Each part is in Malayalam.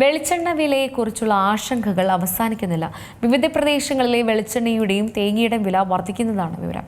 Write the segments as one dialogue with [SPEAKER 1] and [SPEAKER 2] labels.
[SPEAKER 1] വെളിച്ചെണ്ണ വിലയെക്കുറിച്ചുള്ള ആശങ്കകൾ അവസാനിക്കുന്നില്ല. വിവിധ പ്രദേശങ്ങളിലെ വെളിച്ചെണ്ണയുടെയും തേങ്ങയുടെയും വില വർദ്ധിക്കുന്നതാണ് വിവരം.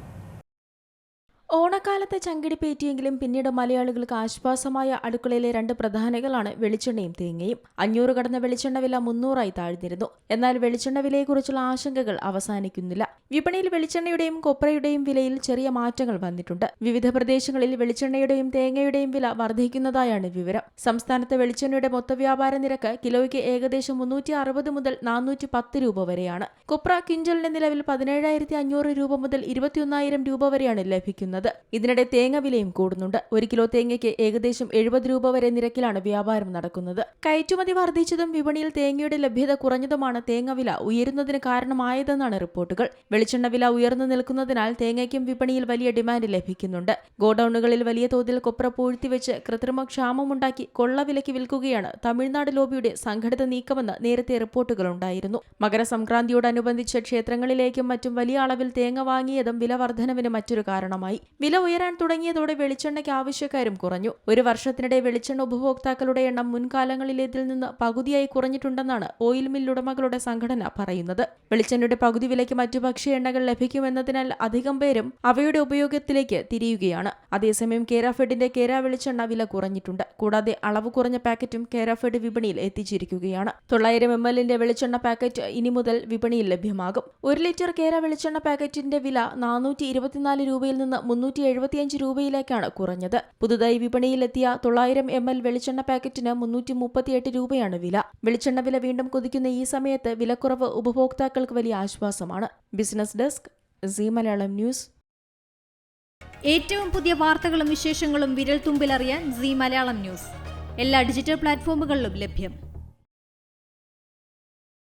[SPEAKER 2] ഓണക്കാലത്തെ ചങ്കിടിപ്പേറ്റിയെങ്കിലും പിന്നീട് മലയാളികൾക്ക് ആശ്വാസമായ അടുക്കളയിലെ രണ്ട് പ്രധാനികളാണ് വെളിച്ചെണ്ണയും തേങ്ങയും. അഞ്ഞൂറ് കടന്ന വെളിച്ചെണ്ണ വില മുന്നൂറായി താഴ്ന്നിരുന്നു. എന്നാൽ വെളിച്ചെണ്ണ വിലയെക്കുറിച്ചുള്ള ആശങ്കകൾ അവസാനിക്കുന്നില്ല. വിപണിയിൽ വെളിച്ചെണ്ണയുടെയും കൊപ്രയുടെയും വിലയിൽ ചെറിയ മാറ്റങ്ങൾ വന്നിട്ടുണ്ട്. വിവിധ പ്രദേശങ്ങളിൽ വെളിച്ചെണ്ണയുടെയും തേങ്ങയുടെയും വില വർദ്ധിക്കുന്നതായാണ് വിവരം. സംസ്ഥാനത്തെ വെളിച്ചെണ്ണയുടെ മൊത്തവ്യാപാര നിരക്ക് കിലോയ്ക്ക് ഏകദേശം മുന്നൂറ്റി അറുപത് മുതൽ നാനൂറ്റി പത്ത് രൂപ വരെയാണ്. കൊപ്ര കിഞ്ചലിന്റെ നിലവിൽ പതിനേഴായിരത്തി അഞ്ഞൂറ് രൂപ മുതൽ ഇരുപത്തിയൊന്നായിരം രൂപ വരെയാണ് ലഭിക്കുന്നത്. ഇതിനിടെ തേങ്ങ വിലയും കൂടുന്നുണ്ട്. ഒരു കിലോ തേങ്ങയ്ക്ക് ഏകദേശം എഴുപത് രൂപ വരെ നിരക്കിലാണ് വ്യാപാരം നടക്കുന്നത്. കയറ്റുമതി വർദ്ധിച്ചതും വിപണിയിൽ തേങ്ങയുടെ ലഭ്യത കുറഞ്ഞതുമാണ് തേങ്ങ വില ഉയരുന്നതിന് കാരണമായതെന്നാണ് റിപ്പോർട്ടുകൾ. വെളിച്ചെണ്ണ വില ഉയർന്നു നിൽക്കുന്നതിനാൽ തേങ്ങയ്ക്കും വിപണിയിൽ വലിയ ഡിമാൻഡ് ലഭിക്കുന്നുണ്ട്. ഗോഡൌണുകളിൽ വലിയ തോതിൽ കൊപ്ര പൂഴ്ത്തിവെച്ച് കൃത്രിമ ക്ഷാമമുണ്ടാക്കി കൊള്ളവിലയ്ക്ക് വിൽക്കുകയാണ് തമിഴ്നാട് ലോബിയുടെ സംഘടിത നീക്കമെന്ന് നേരത്തെ റിപ്പോർട്ടുകളുണ്ടായിരുന്നു മകരസംക്രാന്തിയോടനുബന്ധിച്ച് ക്ഷേത്രങ്ങളിലേക്കും മറ്റും വലിയ അളവിൽ തേങ്ങ വാങ്ങിയതും വില വർധനവിന് മറ്റൊരു കാരണമായി. വില ഉയരാൻ തുടങ്ങിയതോടെ വെളിച്ചെണ്ണയ്ക്ക് ആവശ്യക്കാരും കുറഞ്ഞു. ഒരു വർഷത്തിനിടെ വെളിച്ചെണ്ണ ഉപഭോക്താക്കളുടെ എണ്ണം മുൻകാലങ്ങളിലേതിൽ നിന്ന് പകുതിയായി കുറഞ്ഞിട്ടുണ്ടെന്നാണ് ഓയിൽ മില്ലുടമകളുടെ സംഘടന പറയുന്നത്. വെളിച്ചെണ്ണയുടെ പകുതി വിലയ്ക്ക് മറ്റു ഭക്ഷ്യ എണ്ണകൾ ലഭിക്കുമെന്നതിനാൽ അധികം പേരും അവയുടെ ഉപയോഗത്തിലേക്ക് തിരിയുകയാണ്. അതേസമയം കേരാഫെഡിന്റെ കേര വെളിച്ചെണ്ണ വില കുറഞ്ഞിട്ടുണ്ട്. കൂടാതെ അളവ് കുറഞ്ഞ പാക്കറ്റും കേരാഫെഡ് വിപണിയിൽ എത്തിച്ചിരിക്കുകയാണ്. തൊള്ളായിരം എം എല്ലിന്റെ വെളിച്ചെണ്ണ പാക്കറ്റ് ഇനി മുതൽ വിപണിയിൽ ലഭ്യമാകും. ഒരു ലിറ്റർ കേര വെളിച്ചെണ്ണ പാക്കറ്റിന്റെ വില നാനൂറ്റി ഇരുപത്തിനാല് രൂപയിൽ നിന്ന് മുന്നൂറ്റി എഴുപത്തിയഞ്ച് രൂപയിലേക്കാണ് കുറഞ്ഞത്. പുതുതായി വിപണിയിലെത്തിയ തൊള്ളായിരം എം എൽ വെളിച്ചെണ്ണ പാക്കറ്റിന് മുന്നൂറ്റി മുപ്പത്തിയെട്ട് രൂപയാണ് വില. വെളിച്ചെണ്ണ വില വീണ്ടും കുതിക്കുന്ന ഈ സമയത്ത് വിലക്കുറവ് ഉപഭോക്താക്കൾക്ക് വലിയ ആശ്വാസമാണ്. Business desk C Malayalam news.
[SPEAKER 3] ഏറ്റവും പുതിയ വാർത്തകളും വിശേഷങ്ങളും വിരൽ തുമ്പിലറിയാൻ സി മലയാളം ന്യൂസ്. എല്ലാ ഡിജിറ്റൽ പ്ലാറ്റ്ഫോമുകളിലും ലഭ്യം.